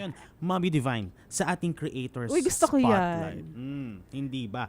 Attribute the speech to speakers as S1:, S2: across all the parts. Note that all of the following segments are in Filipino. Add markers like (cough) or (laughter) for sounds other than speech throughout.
S1: Ngayon, Mommy Divine, sa ating creators
S2: Uy, gusto ko
S1: spotlight.
S2: yan.
S1: Mm, hindi ba?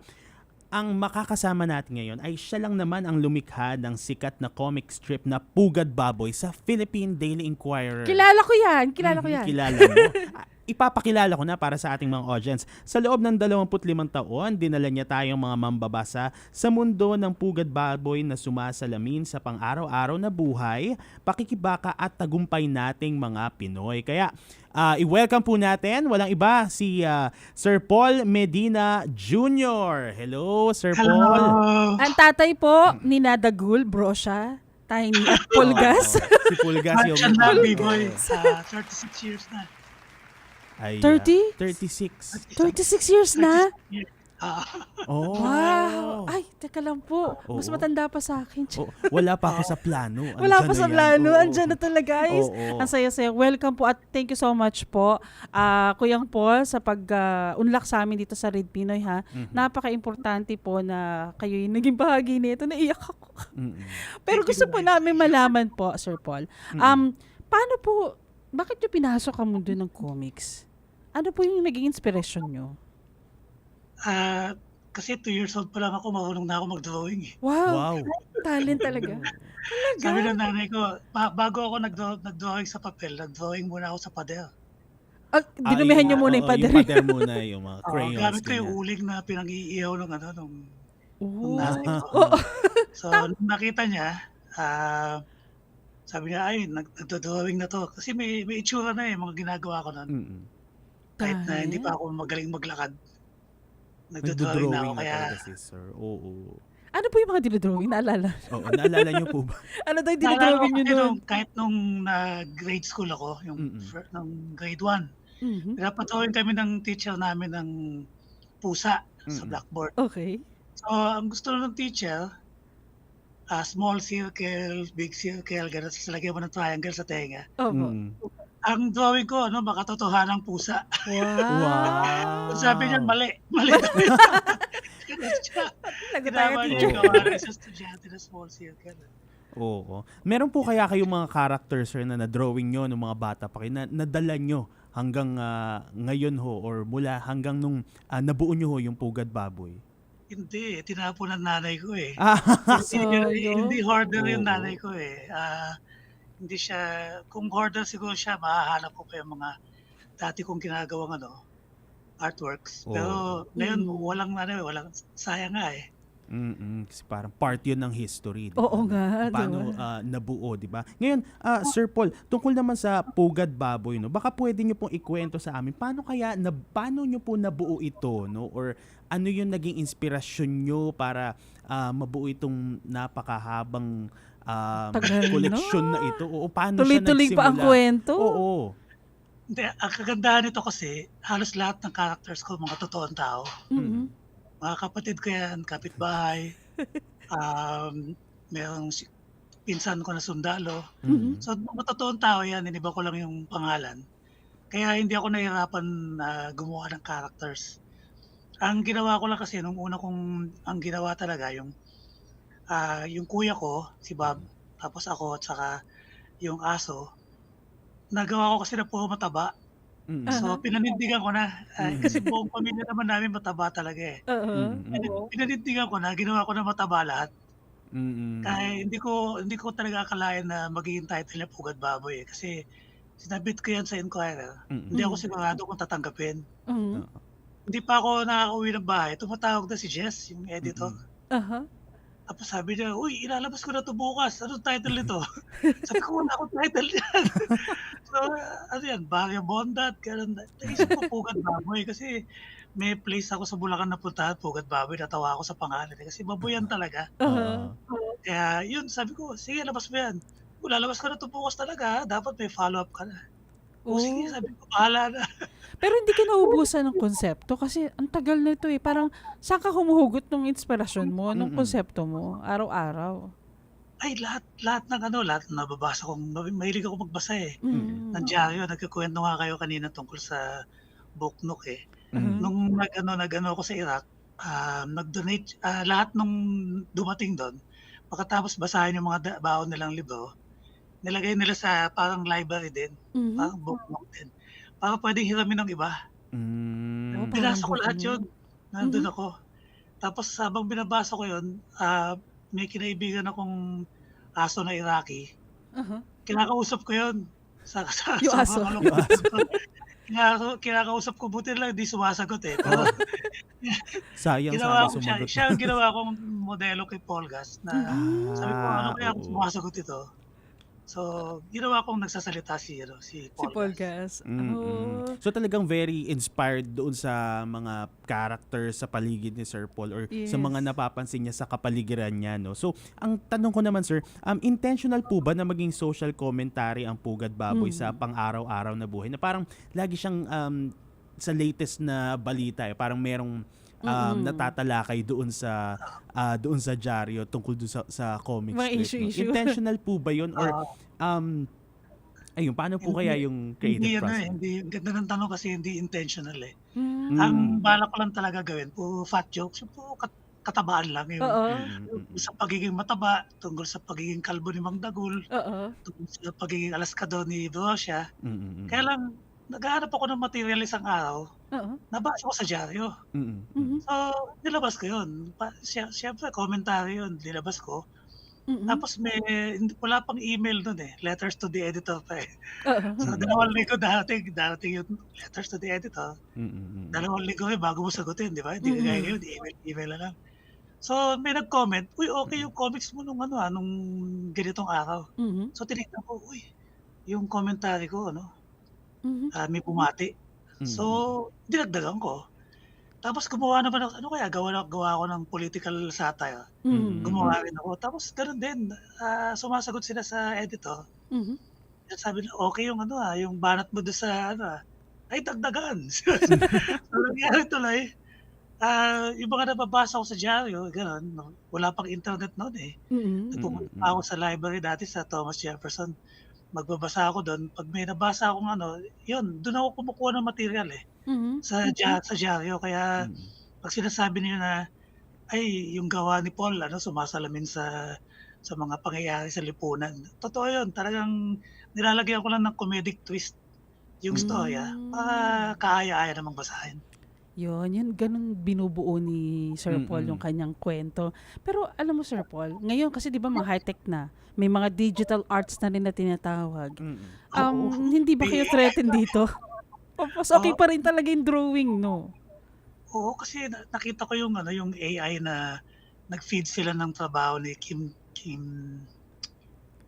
S1: Ang makakasama natin ngayon ay siya lang naman ang lumikha ng sikat na comic strip na Pugad Baboy sa Philippine Daily Inquirer.
S2: Kilala ko yan. Kilala ko
S1: Mhm,
S2: yan.
S1: Kilala mo. (laughs) Ipapakilala ko na para sa ating mga audience. Sa loob ng 25 taon, dinala niya tayong mga mambabasa sa mundo ng pugad baboy na sumasalamin sa pang-araw-araw na buhay, pakikibaka at tagumpay nating mga Pinoy. Kaya ah, i-welcome po natin, walang iba, si ah, Sir Paul Medina Jr. Hello, Sir Paul.
S3: Hello!
S2: Ang tatay po ni Nadagul, Brosya, (laughs) Tiny at Pulgas.
S1: Oo, si Pulgas yung...
S3: And Happy Boy. Ah, 36 years na.
S1: Ay, ah,
S2: 30?
S1: 36.
S2: 36 years na?
S3: Years. Ah,
S1: Oh.
S2: Wow! Ay, teka lang po. Mas
S1: Oo.
S2: matanda pa sa akin.
S1: Oh, wala pa ako sa plano. (laughs)
S2: Wala
S1: Andyan
S2: pa
S1: na
S2: sa
S1: yan.
S2: plano.
S1: Oo.
S2: Andyan na talaga, guys.
S1: Oo.
S2: Ang saya-saya. Welcome po at thank you so much po, ah Kuyang Paul, sa pag-unlock sa amin dito sa Red Pinoy, ha.
S1: Mhm.
S2: Napaka-importante po na kayo yung naging bahagi nito. Naiyak ako.
S1: Mm-mm. (laughs)
S2: Pero gusto po namin malaman po, Sir Paul. Um, paano po, bakit nyo pinasok ang mundo ng comics? Ano po yung naging inspiration nyo?
S3: ah, kasi 2 years old pa lang ako, marunong na ako mag-drawing. eh.
S2: Wow,
S1: Wow.
S2: talent talaga. (laughs)
S3: Sabi ng nanay ko, ba- bago ako nag- nag-drawing sa papel, nag-drawing muna ako sa pader.
S2: Ah, dinumihan nyo muna yung
S1: Oo,
S2: pader.
S1: Yung pader muna, (laughs) yung mga
S3: Oo,
S1: crayons.
S3: gamit ko yung
S1: ganyan.
S3: uling na pinang-iihaw ng ano, nung,
S2: Oo.
S3: nung nanay ko.
S2: Oo. (laughs)
S3: So, nung nakita niya, ah, sabi niya, ay, nag- nagdo-drawing na to. Kasi may, may itsura na eh, mga ginagawa ko nun.
S1: Mm-mm.
S3: Kahit na hindi pa ako magaling maglakad. Nagdo-drawing na ako,
S1: Nagdo-drawing na
S3: kaya
S1: talaga si sir. Oo.
S2: Ano po yung mga dinodrawing? Naalala? (laughs)
S1: Oo, naalala niyo po ba? (laughs)
S2: Ano daw yung
S3: Naalala ko
S2: dinodrawing nyo
S3: kasi nung, kahit nung na grade school ako, yung
S1: Mm-mm.
S3: fir- nung grade 1,
S2: Mhm.
S3: pinapatuloy kami ng teacher namin ng pusa sa
S1: Mm-mm.
S3: blackboard.
S2: Okay.
S3: So, ang gusto ng teacher, ah, small circle, big circle, gano'n, sasalagyan mo ng triangle sa tenga.
S2: Opo.
S1: Mm.
S3: Ang drawing ko, ano, makatotohanang pusa.
S2: Wow.
S1: Wow. (laughs)
S3: Sabi niya, mali. Mali (laughs) Ginawa niya yung gawa rin sa estudyante na small circle.
S1: Oo. Meron po kaya kayong mga characters sir na na-drawing nyo ng mga bata pa kayo na nadala nyo hanggang ah, ngayon ho or mula hanggang nung ah, nabuo nyo ho yung Pugad Baboy?
S3: Hindi, tinapon ng nanay ko eh.
S1: Ah,
S3: Hindi,
S2: Sayang.
S3: hindi (laughs) hoarder yung nanay ko eh. Ah, hindi siya, kung hoarder siguro siya, mahahanap ko pa yung mga dati kong ginagawang ano, artworks. Pero
S1: Oo.
S3: ngayon,
S2: Mm.
S3: walang ano, eh, walang, sayang nga eh.
S1: Mm-mm, kasi parang part yun ng history. di ba?
S2: Oo nga,
S1: Paano
S2: ba?
S1: ah, nabuo, di ba? Ngayon, ah, Sir Paul, tungkol naman sa Pugad Baboy, no? Baka pwede nyo pong ikwento sa amin, paano kaya, na, paano nyo po nabuo ito, no? Or ano yung naging inspirasyon nyo para ah, mabuo itong napakahabang um,
S2: Tagal
S1: koleksyon
S2: na.
S1: na ito? O paano
S2: Tuloy-tuloy
S1: siya
S2: pa ang
S1: nagsimula?
S2: kwento.
S1: Oo.
S3: Hindi, ang kagandahan nito kasi, halos lahat ng characters ko, mga totoong tao.
S2: Mhm.
S3: Mga kapatid ko yan, kapitbahay, (laughs) um, merong si- pinsan ko na sundalo.
S1: Mm.
S3: So, mga totoong tao yan, iniba ko lang yung pangalan. Kaya hindi ako nahihirapan na gumawa ng characters. Ang ginawa ko lang kasi, nung una kong, ang ginawa talaga, yung, ah, yung kuya ko, si Bob, tapos ako, at saka yung aso, nagawa ko kasi na puro mataba.
S1: Mm.
S3: So, pinanindigan ko na.
S1: Mhm.
S3: kasi buong pamilya naman namin mataba talaga eh.
S2: Oo.
S1: Mm, mm,
S3: Pinanindigan ko na, ginawa ko na mataba lahat.
S1: Mm-mm.
S3: Kaya hindi ko hindi ko talaga akalain na magiging title niya Pugad Baboy eh. Kasi sinabit ko yan sa Inquirer.
S1: Mm-mm.
S3: Hindi ako
S2: Mm.
S3: sigurado kung tatanggapin.
S2: Mhm.
S3: Hindi pa ako nakakauwi ng bahay. Tumatawag na si Jess, yung editor.
S1: Mm-mm.
S2: Aha.
S3: Tapos sabi niya, uy, ilalabas ko na to bukas. Anong title nito? (laughs) sabi ko, wala akong title yan. (laughs) so, ano yan, Barrio Bondat, ganun. Naisip ko Pugad Baboy kasi may place ako sa Bulacan na puntahan, Pugad Baboy. Natawa ako sa pangalan. eh, Kasi baboyan (laughs) talaga.
S1: Ah.
S3: Kaya yun, sabi ko, sige, labas mo yan. Lalabas ka na to bukas talaga, dapat may follow-up ka na.
S2: Oo.
S3: O sige, sabi ko, bahala na. (laughs)
S2: Pero hindi ka naubusan ng konsepto kasi ang tagal na ito eh. Parang saan ka humuhugot ng inspirasyon mo, ng konsepto mo, araw-araw?
S3: Ay, lahat, lahat ng ano, lahat ng nababasa kong, mahilig ako magbasa eh.
S2: Mm.
S3: Ng dyaryo, nagkakwento nga kayo kanina tungkol sa Buknok eh.
S1: Mm.
S3: Nung nag, ano, nag, ano ako sa Iraq, ah, nag-donate, ah, lahat nung dumating doon, pagkatapos basahin yung mga da- baon nilang libro, nilagay nila sa parang library din,
S2: Mhm.
S3: parang bookmark din. para pwedeng hiramin ng iba.
S1: Mm.
S2: Oh,
S3: Binasa ko lahat yun. Nandun
S2: Mhm.
S3: ako. Tapos habang binabasa ko yun, ah, may kinaibigan akong aso na Iraqi.
S2: Aha.
S3: Kinakausap ko yun. Sa, sa,
S2: Yung
S3: sa
S2: aso.
S3: mga
S1: Yung aso.
S3: Kinaka- kinakausap ko, buti lang di sumasagot eh. Pero (laughs)
S1: Sayang
S3: ginawa
S1: sana
S3: ko siya,
S1: sumagot.
S3: siya ang ginawa kong modelo kay Polgas na
S2: Mhm.
S3: sabi ko, ano kaya kung sumasagot ito? So, ginawa kong nagsasalita si, ano, si
S2: Si
S3: Polgas.
S2: Paul Gas.
S1: Mm-mm.
S2: Oh.
S1: So talagang very inspired doon sa mga characters sa paligid ni Sir Paul or sa mga
S2: Yes.
S1: napapansin niya sa kapaligiran niya no. So ang tanong ko naman sir, um intentional po ba na maging social commentary ang Pugad Baboy
S2: Mm.
S1: sa pang-araw-araw na buhay? Na parang lagi siyang um sa latest na balita eh, parang merong um,
S2: Mm-mm.
S1: natatalakay doon sa ah, doon sa dyaryo tungkol doon sa sa comic
S2: Mga
S1: strip. no?
S2: issue-issue.
S1: Intentional po ba 'yun or
S3: Ah,
S1: um ayun paano po
S3: Hindi-
S1: kaya yung
S3: hindi,
S1: creative
S3: ano eh,
S1: process?
S3: hindi, ang ganda ng tanong kasi hindi intentional eh.
S2: Mm.
S3: Ang balak ko lang talaga gawin, po fat jokes, yung po kat- katabaan lang yung
S2: Oo.
S1: Mm, mm, mm.
S3: sa pagiging mataba, tungkol sa pagiging kalbo ni Mang Dagul,
S2: Oo.
S3: tungkol sa pagiging alaskado ni Brosia.
S1: Mm, mm, mm.
S3: Kaya lang, naghahanap ako ng material isang araw,
S2: Oo.
S3: nabasa ko sa dyaryo.
S1: Mm, mm, mm.
S2: Mhm.
S3: So, nilabas ko yun. Pa, siya, siyempre, commentary yun, nilabas ko.
S2: Mhm.
S3: Tapos may, hindi- wala pang email nun eh. Letters to the editor pa eh.
S2: Oo. (laughs)
S3: So, dalawang linggo darating, darating yung letters to the editor.
S1: Mm, mm, mm.
S3: Dalawang linggo eh, bago mo sagutin, di ba? Hindi
S2: Mm.
S3: mm-hmm. kaya yun, email, email na lang. So, may nag-comment, uy, okay yung comics mo nung ano ah, nung ganitong araw.
S2: Mhm.
S3: So, tinignan ko, uy, yung commentary ko, ano,
S2: Mhm.
S3: ah, may pumati.
S1: Mm,
S3: So, dinagdagan ko. Tapos gumawa naman ako, ano kaya, gawa, na, gawa ako ng political satire.
S2: Mhm.
S3: Gumawa rin ako. Tapos ganun din, ah, sumasagot sila sa editor.
S2: Mhm.
S3: Sabi nila, okay yung ano ah, yung banat mo doon sa ano ah, ay dagdagan. (laughs) so, (laughs) nangyari tuloy, ah, yung mga nababasa ko sa dyaryo, gano'n, no, wala pang internet noon eh.
S2: Mhm.
S3: Nagpupunta
S1: Mm,
S3: pa ako sa library dati sa Thomas Jefferson. Magbabasa ako doon. Pag may nabasa akong ano, yun, doon ako kumukuha ng material eh.
S2: Mhm.
S3: Sa, dya- sa dyaryo. Kaya
S1: mm.
S3: pag sinasabi niyo na, ay, yung gawa ni Paul, ano, sumasalamin sa sa mga pangyayari sa lipunan. Totoo yun. Talagang nilalagyan ko lang ng comedic twist yung storya
S2: Mm.
S3: para kaaya-aya namang basahin.
S2: Yun, yun, ganun binubuo ni Sir Paul
S1: Mm-mm.
S2: yung kanyang kwento. Pero alam mo Sir Paul, ngayon kasi di ba mga high-tech na, may mga digital arts na rin na tinatawag. Um,
S3: Oo.
S2: hindi ba kayo threatened dito? (laughs) Mas okay
S3: Oo.
S2: pa rin talaga yung drawing, no?
S3: Oo, kasi na- nakita ko yung ano yung AI na nag-feed sila ng trabaho ni Kim Kim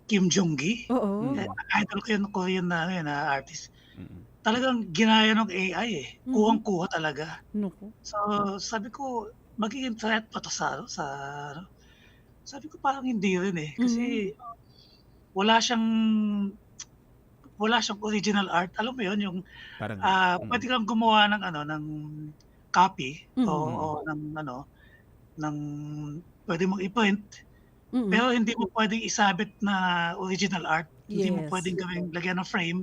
S3: Kim Jong-gi.
S2: Oo.
S1: Mm.
S3: Eh, idol ko yung Korean na, ano yun, na artist.
S1: Mm, mm.
S3: Talagang ginaya ng AI eh.
S2: Mhm.
S3: Kuhang-kuha talaga.
S2: Nuko.
S3: So, sabi ko, magiging threat pa to sa, ano, sa ano? Sabi ko parang hindi rin eh. Kasi wala siyang wala siyang original art. Alam mo yun, yung
S1: Parang
S3: ah
S1: mm.
S3: pwede kang gumawa ng ano ng copy o,
S2: Mhm.
S3: o ng ano ng pwede mong i-print
S2: Mm-mm.
S3: pero hindi mo pwedeng isabit na original art. Hindi mo
S2: Yes.
S3: pwedeng gawing lagyan ng frame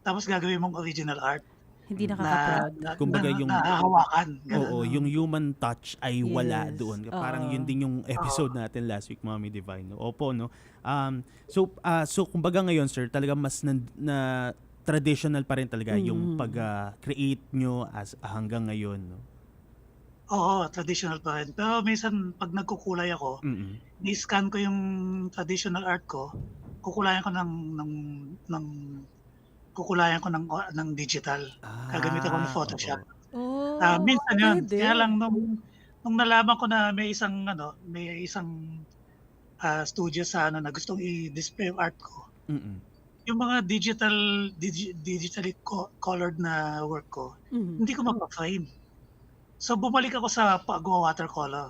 S3: tapos gagawin mong original art
S2: Hindi
S3: na,
S2: nakaka-proud.
S3: na,
S1: Kumbaga yung-
S3: nahahawakan.
S1: Oo, yung human touch ay wala
S2: Yes.
S1: doon. Parang
S2: Oo.
S1: yun din yung episode natin last week, Mommy Divine. No? Opo, no? Um, so, ah, so kumbaga ngayon, sir, talaga mas na, na traditional pa rin talaga yung
S2: Mm.
S1: pag-create nyo as hanggang ngayon. No?
S3: Oo, traditional pa rin. Pero minsan pag nagkukulay ako,
S1: Mm-mm.
S3: ni-scan ko yung traditional art ko, kukulayan ko ng ng ng kukulayan ko ng ng digital. Gagamitan ko ng
S1: Ah,
S3: Photoshop.
S2: Oh,
S3: Ah, minsan yun.
S2: pwede.
S3: Kaya lang nung, nung nalaman ko na may isang ano, may isang ah, studio sa ano na gustong i-display yung art ko.
S1: Mm-mm.
S3: Yung mga digital digi- digitally co- colored na work ko,
S2: Mhm.
S3: hindi ko mapa-frame. So bumalik ako sa paggawa watercolor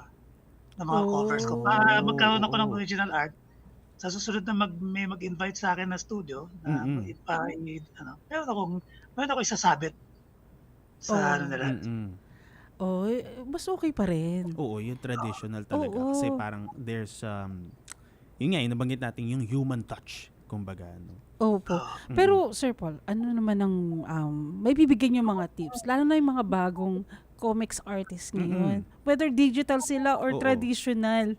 S3: ng mga covers ko para
S1: Oh.
S3: magkaroon ako ng original art. Sa susunod na mag, may mag-invite sa akin na studio na
S1: Mm-mm.
S3: i- para ano, meron akong meron ako isasabit sa
S2: Oh.
S3: ano nila.
S1: Mm-mm.
S2: Oh, eh, mas okay pa rin.
S1: Oo, yung traditional talaga.
S2: Oo.
S1: Kasi parang there's, um, yun nga, yung nabanggit natin, yung human touch, kumbaga. No?
S2: Opo.
S3: Ah,
S1: Mm-mm.
S2: Pero Sir Paul, ano naman ang um, may bibigyan yung mga tips, lalo na yung mga bagong comics artists ngayon. Whether digital sila or
S1: Oo.
S2: traditional.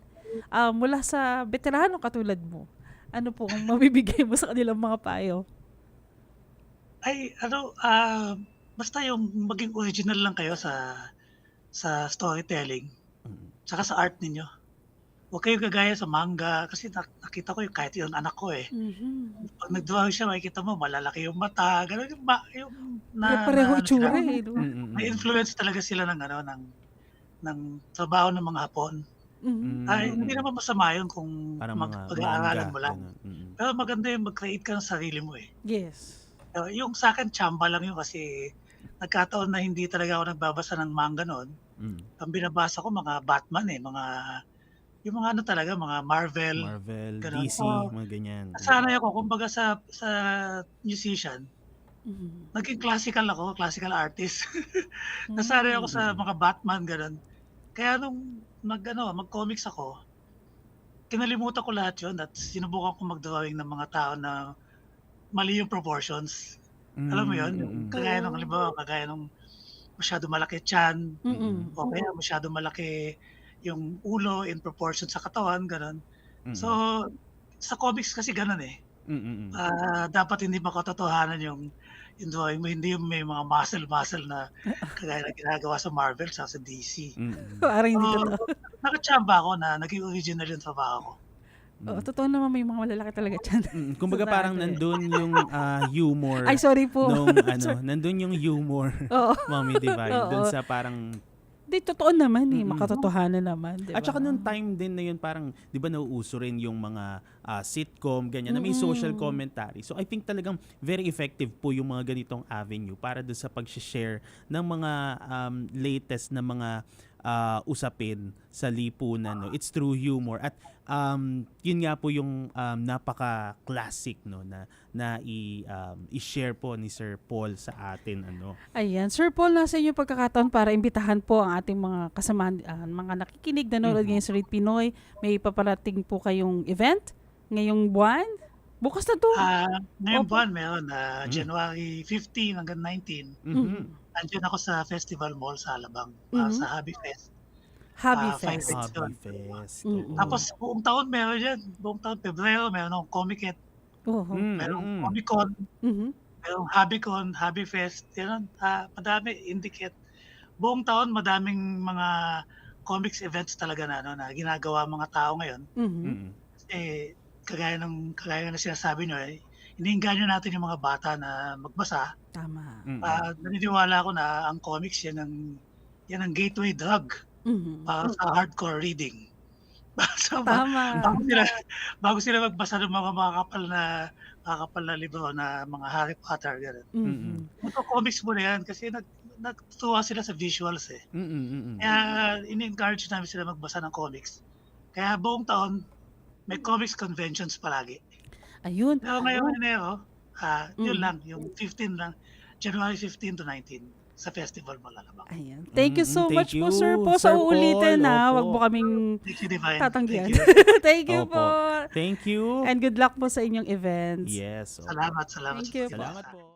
S2: Um, mula sa veterano katulad mo. Ano po ang (laughs) mabibigay mo sa kanilang mga payo?
S3: Ay ano, ah, basta yung maging original lang kayo sa sa storytelling,
S1: Mm.
S3: tsaka sa art ninyo. Huwag kayong gagaya sa manga kasi nak nakita ko yung kahit yung anak ko, eh.
S2: Mhm.
S3: 'Pag nag-drawing siya makikita mo malalaki yung mata, gano'n yung ma yung na
S2: Pare-pareho
S3: na ano
S2: itsura, eh, 'di ba?
S1: Mm, mm, mm.
S3: na-influence talaga sila ng ano, ng ng trabaho ng mga Hapon. Ay,
S1: Mm,
S3: hindi
S1: mm.
S3: naman masama yun kung
S1: Parang
S3: mag
S1: mga
S3: pag-aaralan
S1: manga,
S3: mo lang.
S1: gano'n. Mm.
S3: Pero maganda yung mag-create ka ng sarili mo, eh.
S2: Yes.
S3: Ah, yung sa'kin tsamba lang yun kasi nagkataon na hindi talaga ako nagbabasa ng manga no'n.
S1: Mm.
S3: Ang binabasa ko mga Batman, eh, mga yung mga ano talaga, mga Marvel,
S1: Marvel,
S3: gano'n.
S1: DC,
S3: Oo.
S1: mga ganyan.
S3: Nasanay ako kumbaga sa sa musician,
S2: Mhm.
S3: naging classical ako, classical artist. (laughs) Nasanay ako sa
S1: Mm.
S3: mga Batman, gano'n. Kaya nung nag-ano, mag-comics ako, kinalimutan ko lahat yun at sinubukan ko mag-drawing ng mga tao na mali yung proportions. Alam mo yun?
S1: Mm,
S3: Yung
S1: mm, mm.
S3: kagaya nung halimbawa, kagaya nung masyado malaki tiyan
S2: Mm-mm.
S3: o kaya masyado malaki yung ulo in proportion sa katawan, gano'n.
S1: Mm.
S3: So, sa comics kasi gano'n, eh.
S1: Mm, mm, mm.
S3: Ah, dapat hindi makatotohanan yung drawing mo, hindi yung may mga muscle-muscle na (laughs) kagaya ng ginagawa sa Marvel tsaka sa DC.
S1: Mm, mm.
S2: Parang hindi
S3: So,
S2: totoo.
S3: nakachamba ako na naging original yung trabaho ko.
S2: Oo, totoo naman may mga malalaki talaga dyan.
S1: Mm, kumbaga
S2: Sa
S1: parang nandun yung ah, humor
S2: Ay, sorry po.
S1: nung ano, (laughs) nandun yung humor,
S2: Oo.
S1: Mommy Divine, (laughs) dun
S2: Oo.
S1: sa parang
S2: Di, totoo naman eh. Makatotohanan naman. Diba?
S1: At saka nung time din na yun, parang, di ba nauuso rin yung mga ah, sitcom, ganyan, na may social commentary. So I think talagang very effective po yung mga ganitong avenue para doon sa pag-share ng mga um, latest na mga ah, usapin sa lipunan. No? It's through humor. At um, yun nga po yung um, napaka-classic no, na, na i, um, i-share po ni Sir Paul sa atin. Ano.
S2: Ayan. Sir Paul, nasa inyo pagkakataon para imbitahan po ang ating mga kasama, ah, mga nakikinig, nanonood
S1: Mhm.
S2: ngayon sa Read Pinoy. May paparating po kayong event ngayong buwan. Bukas na to.
S3: Ah, ngayong
S2: Opo.
S3: buwan meron, ah,
S1: Mm.
S3: January 15 hanggang 19,
S1: Mhm.
S3: Nandiyan ako sa Festival Mall sa Alabang,
S2: Mhm.
S3: sa Hobby Fest.
S2: Hobby
S3: ah,
S2: Fest.
S1: Hobby Fest.
S2: Mm-mm.
S1: oo.
S3: Tapos buong taon meron yan. Buong taon, Pebrero, meron akong Comiket,
S2: Oo.
S1: Mm,
S3: merong
S1: mm.
S3: Comic Con,
S2: Mhm.
S3: merong Hobbycon, Hobby Fest, yun, ah, madami, Indicate. Buong taon, madaming mga comics events talaga na, ano, na ginagawa mga tao ngayon.
S2: Mhm.
S1: Mm.
S3: Kasi kagaya ng kagaya na sinasabi nyo, eh, iniinganyo natin yung mga bata na magbasa.
S2: Tama.
S1: Mm.
S3: Ah, naniniwala ako na ang comics yan ang yan ang gateway drug
S2: Mhm.
S3: para sa hardcore reading. (laughs) so,
S2: Tama.
S3: bago sila bago sila magbasa ng mga makakapal na makakapal na libro na mga Harry Potter gano'n.
S2: Mhm.
S3: Magko-comics mo na yan kasi nag natutuwa sila sa visuals eh.
S1: Mm, mm, mm, mm.
S3: Kaya ini-encourage namin sila magbasa ng comics. Kaya buong taon may comics conventions palagi.
S2: Ayun.
S3: Pero ngayong Enero, ah, yun
S2: Mm.
S3: lang, yung 15 lang, January 15 to 19 sa Festival Malalabang.
S2: Ayan. Thank you so
S1: Mm, thank
S2: much po,
S1: you,
S2: Sir Paul. Sa
S1: Sir
S2: uulitin
S1: Paul.
S2: na.
S1: Opo.
S2: Wag mo kaming
S3: Thank you, Divine.
S2: tatanggihan.
S3: Thank you. (laughs)
S2: Thank you
S1: Opo.
S2: po.
S1: Thank you.
S2: And good luck po sa inyong events.
S1: Yes. oo.
S3: Salamat, salamat.
S2: Thank you
S3: sa
S2: po.
S1: Salamat po.